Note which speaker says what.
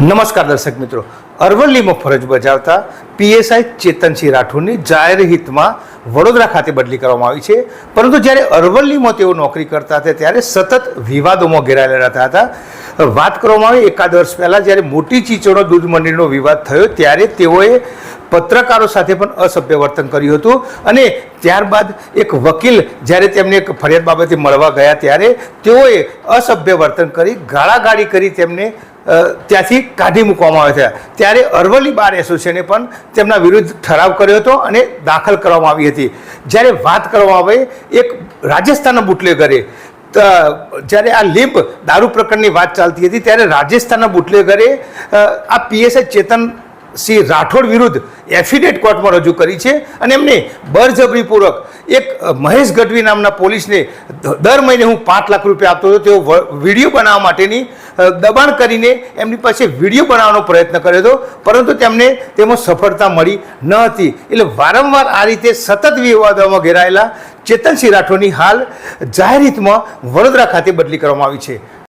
Speaker 1: નમસ્કાર દર્શક મિત્રો. અરવલ્લીમાં ફરજ બજાવતા પીએસઆઈ ચેતનસિંહ રાઠોડની જાહેર હિતમાં વડોદરા ખાતે બદલી કરવામાં આવી છે. પરંતુ જ્યારે અરવલ્લીમાં તેઓ નોકરી કરતા હતા ત્યારે સતત વિવાદોમાં ઘેરાયેલા રહેતા હતા. વાત કરવામાં આવે એકાદ વર્ષ પહેલાં જ્યારે મોટી ચીચોનો દૂધ મંડળીનો વિવાદ થયો ત્યારે તેઓએ પત્રકારો સાથે પણ અસભ્ય વર્તન કર્યું હતું. અને ત્યારબાદ એક વકીલ જ્યારે તેમને એક ફરિયાદ બાબતે મળવા ગયા ત્યારે તેઓએ અસભ્ય વર્તન કરી, ગાળાગાળી કરી તેમને ત્યાંથી કાઢી મૂકવામાં આવ્યા હતા ત્યારે અરવલ્લી બાર એસોસિએશને પણ તેમના વિરુદ્ધ ઠરાવ કર્યો હતો અને દાખલ કરવામાં આવી હતી. જ્યારે વાત કરવામાં આવે, એક રાજસ્થાનના બુટલેગરે જ્યારે આ લીંબ દારૂ પ્રકરણની વાત ચાલતી હતી, ત્યારે રાજસ્થાનના બુટલેગરે આ પીએસઆઈ ચેતન સિંહ રાઠોડ વિરુદ્ધ એફિડેટ કોર્ટમાં રજૂ કરી છે અને એમને બળજબરીપૂર્વક એક મહેશ ગઢવી નામના પોલીસને દર મહિને હું પાંચ લાખ રૂપિયા આપતો હતો, તેઓ વીડિયો બનાવવા માટેની દબાણ કરીને એમની પાસે વીડિયો બનાવવાનો પ્રયત્ન કર્યો હતો, પરંતુ તેમને તેમાં સફળતા મળી ન હતી. એટલે વારંવાર આ રીતે સતત વિવાદોમાં ઘેરાયેલા ચેતનસિંહ રાઠોડની હાલ જાહેર હિતમાં વડોદરા ખાતે બદલી કરવામાં આવી છે.